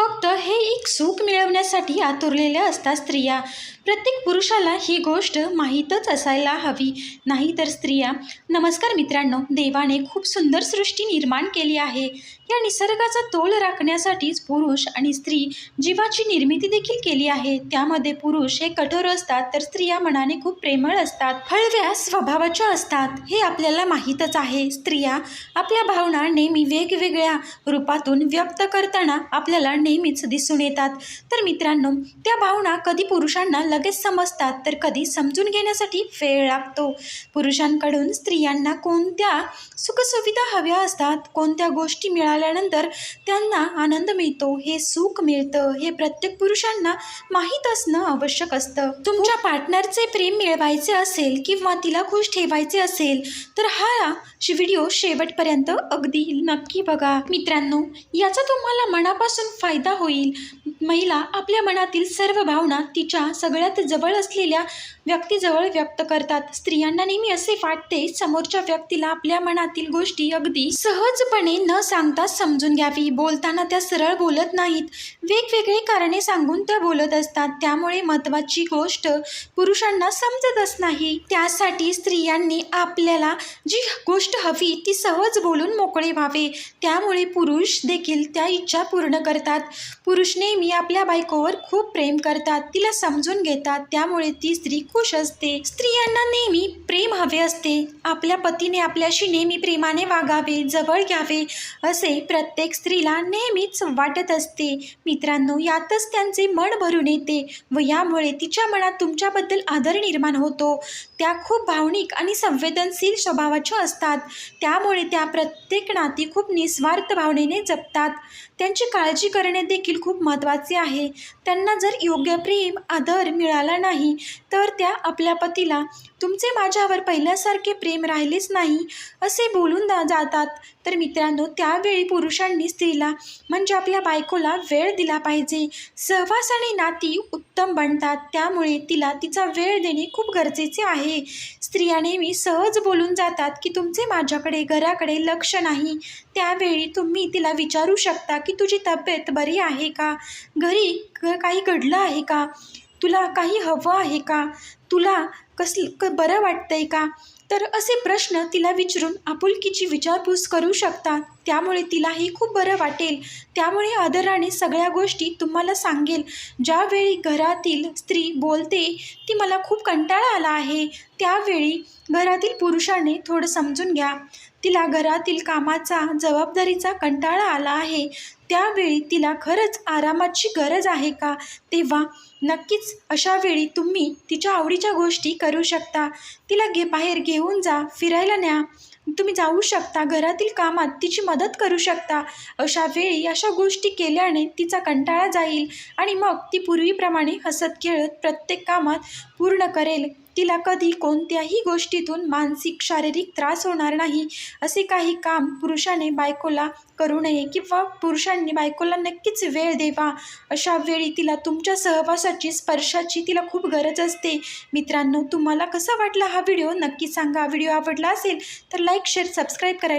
फक्त हे एक सुख मिळवण्यासाठी आतुरलेल्या असतात स्त्रिया. प्रत्येक पुरुषाला ही गोष्ट माहीतच असायला हवी. नाही तर स्त्रिया नमस्कार मित्रांनो देवाने खूप सुंदर सृष्टी निर्माण केली आहे. या निसर्गाचा तोल राखण्यासाठीच पुरुष आणि स्त्री जीवाची निर्मिती देखील केली आहे. त्यामध्ये पुरुष हे कठोर असतात तर स्त्रिया मनाने खूप प्रेमळ असतात. हळव्या स्वभावाच्या असतात हे आपल्याला माहीतच आहे. स्त्रिया आपल्या भावना नेहमी वेगवेगळ्या रूपातून व्यक्त करताना आपल्याला नेहमीच दिसून येतात. तर मित्रांनो त्या भावना कधी पुरुषांना लगेच समजतात तर कधी समजून घेण्यासाठी वेळ लागतो. पुरुषांकडून स्त्रियांना कोणत्या सुखसुविधा हव्या असतात कोणत्या गोष्टी मिळाल्यानंतर त्यांना आनंद मिळतो हे सुख मिळतं हे प्रत्येक पुरुषांना माहीत असणं आवश्यक असतं. तुमच्या पार्टनरचे प्रेम मिळवायचे असेल किंवा तिला खुश ठेवायचे असेल तर हा व्हिडिओ शेवटपर्यंत अगदी नक्की बघा. मित्रांनो याचा तुम्हाला मनापासून फायदा होईल. महिला आपल्या मनातील सर्व भावना तिच्या सगळ्यात जवळ असलेल्या व्यक्तीजवळ व्यक्त करतात. स्त्रियांना नेहमी असे वाटते समोरच्या व्यक्तीला आपल्या मनातील गोष्टी अगदी सहजपणे न सांगता समजून घ्यावी. बोलताना त्या सरळ बोलत नाहीत. वेगवेगळी कारणे सांगून त्या बोलत असतात. त्यामुळे महत्त्वाची गोष्ट पुरुषांना समजतच नाही. त्यासाठी स्त्रियांनी आपल्याला जी गोष्ट हवी ती सहज बोलून मोकळे व्हावे. त्यामुळे पुरुष देखील त्या इच्छा पूर्ण करतात. पुरुष नेहमी आपल्या बायकोवर खूप प्रेम करतात तिला समजून घेतात त्यामुळे ती स्त्री खुश असते. स्त्रियांना नेहमी प्रेम हवे असते. आपल्या पतीने आपल्याशी नेहमी प्रेमाने वागावे जवळ घ्यावे असे प्रत्येक स्त्रीला नेहमीच वाटत असते. मित्रांनो यातच त्यांचे मन भरून येते व यामुळे तिच्या मनात तुमच्याबद्दल आदर निर्माण होतो. त्या खूप भावनिक आणि संवेदनशील स्वभावाच्या असतात. त्यामुळे त्या प्रत्येक नाती खूप निस्वार्थ भावनेने जपतात. त्यांची काळजी करणे देखील खूप महत्त्वाचे आहे. त्यांना जर योग्य प्रेम आदर मिळाला नाही तर त्या आपल्या पतीला तुमचे माझ्यावर पहिल्यासारखे प्रेम राहिलेच नाही असे बोलून जा जातात. तर मित्रांनो त्यावेळी पुरुषांनी स्त्रीला म्हणजे आपल्या बायकोला वेळ दिला पाहिजे. सहवास आणि नाती उत्तम बनतात. त्यामुळे तिला तिचा वेळ देणे खूप गरजेचे आहे. स्त्रिया नेहमी सहज बोलून जातात की तुमचे माझ्याकडे घराकडे लक्ष नाही. त्यावेळी तुम्ही तिला विचारू शकता की तुझी तब्येत बरी आहे का? घरी ग- काही घडलं आहे का? तुला काही हवं आहे का? तुला कसलं क बरं वाटतंय का? तर असे प्रश्न तिला विचारून आपुलकीची विचारपूस करू शकता त्यामुळे तिलाही खूप बरं वाटेल. त्यामुळे आदराने सगळ्या गोष्टी तुम्हाला सांगेल. ज्यावेळी घरातील स्त्री बोलते ती मला खूप कंटाळा आला आहे. त्यावेळी घरातील पुरुषाने थोडं समजून घ्या. तिला घरातील कामाचा जबाबदारीचा कंटाळा आला आहे. त्यावेळी तिला खरंच आरामाची गरज आहे का? तेव्हा नक्कीच अशा वेळी तुम्ही तिच्या आवडीच्या गोष्टी करू शकता. तिला घे बाहेर घेऊन जा फिरायला न्या. तुम्ही जाऊ शकता घरातील कामात तिची मदत करू शकता. अशा वेळी अशा गोष्टी केल्याने तिचा कंटाळा जाईल आणि मग ती पूर्वीप्रमाणे हसत खेळत प्रत्येक कामात पूर्ण करेल. तिला कधी कोणत्याही गोष्टीतून मानसिक शारीरिक त्रास होणार नाही असे काही काम पुरुषाने बायकोला करू नये किंवा पुरुषांनी बायकोला नक्कीच वेळ द्यावा. अशा वेळी तिला तुमच्या सहवासाची स्पर्शाची तिला खूप गरज असते. मित्रांनो तुम्हाला कसा वाटला हा व्हिडिओ? नक्की सांगा. व्हिडिओ आवडला असेल तर लाईक शेअर सबस्क्राईब करायला